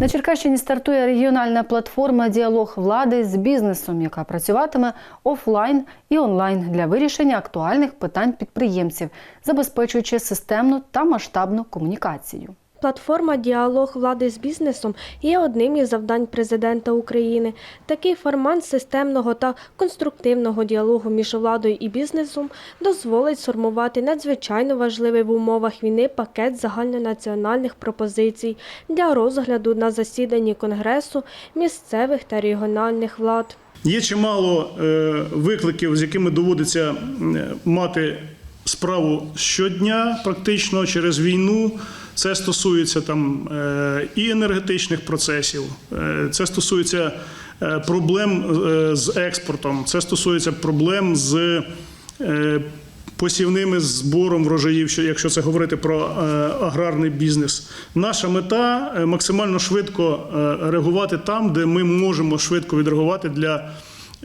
На Черкащині стартує регіональна платформа Діалог влади з бізнесом, яка працюватиме офлайн і онлайн для вирішення актуальних питань підприємців, забезпечуючи системну та масштабну комунікацію. Платформа Діалог влади з бізнесом є одним із завдань президента України. Такий формат системного та конструктивного діалогу між владою і бізнесом дозволить сформувати надзвичайно важливий в умовах війни пакет загальнонаціональних пропозицій для розгляду на засіданні Конгресу місцевих та регіональних влад. Є чимало е, викликів, з якими доводиться е, мати справу щодня, практично через війну. Це стосується там е, і енергетичних процесів, е, це стосується е, проблем з експортом, це стосується проблем з посівними збором врожаїв, що- якщо це говорити про аграрний бізнес. Наша мета максимально швидко реагувати там, де ми можемо швидко відреагувати для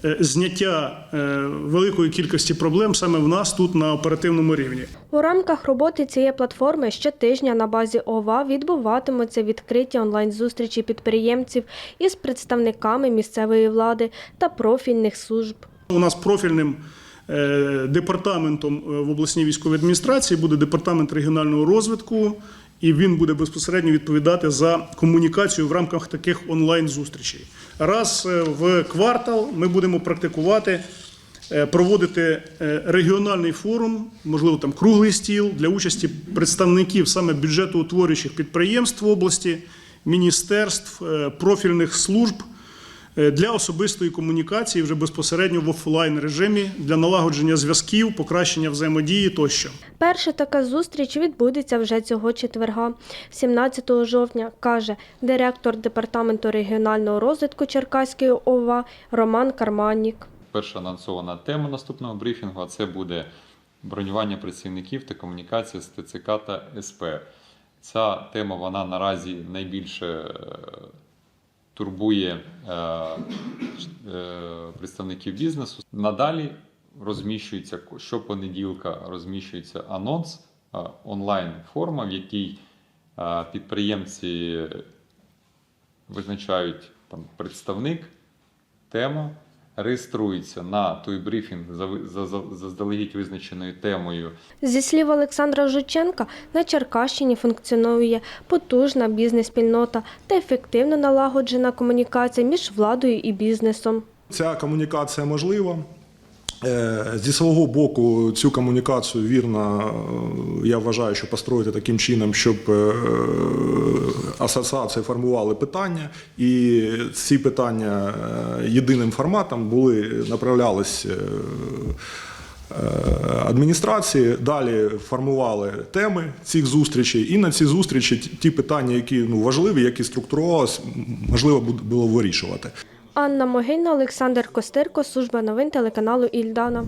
зняття е, великої кількості проблем саме в нас тут на оперативному рівні. У рамках роботи цієї платформи щотижня на базі ОВА відбуватимуться відкриті онлайн-зустрічі підприємців із представниками місцевої влади та профільних служб. У нас профільним е, департаментом е, в обласній військовій адміністрації буде департамент регіонального розвитку, і він буде безпосередньо відповідати за комунікацію в рамках таких онлайн-зустрічей. Раз е, в квартал ми будемо практикувати. е, Проводити е, регіональний форум, можливо, там круглий стіл для участі представників саме бюджетоутворюючих підприємств області, міністерств, профільних служб для особистої комунікації вже безпосередньо в офлайн режимі для налагодження зв'язків, покращення взаємодії тощо. Перша така зустріч відбудеться вже цього четверга, 17 жовтня, каже директор департаменту регіонального розвитку Черкаської ОВА Роман Карманнік. Перша анонсована тема наступного брифінгу а це буде бронювання працівників та комунікація з ТЦК та СП. Ця тема вона наразі найбільше е, турбує е, е, представників бізнесу. Надалі розміщується щопонеділка розміщується анонс е, онлайн форма, в якій підприємці визначають там представник, тема, реєструється на той брифінг за, ви- за, за заздалегідь визначеною темою. Зі слів Олександра Жученка, на Черкащині функціонує потужна бізнес-спільнота та ефективно налагоджена комунікація між владою і бізнесом. Ця комунікація можлива. Е, Зі свого боку, цю комунікацію вірно, е, я вважаю, що построїти таким чином, щоб е, асоціації формували питання, і ці питання єдиним форматом були направлялись. Адміністрації далі формували теми цих зустрічей, і на ці зустрічі ті питання, які ну важливі, які структурувалися, можливо було вирішувати. Анна Могильна, Олександр Костирко, служба новин телеканалу Ільдана.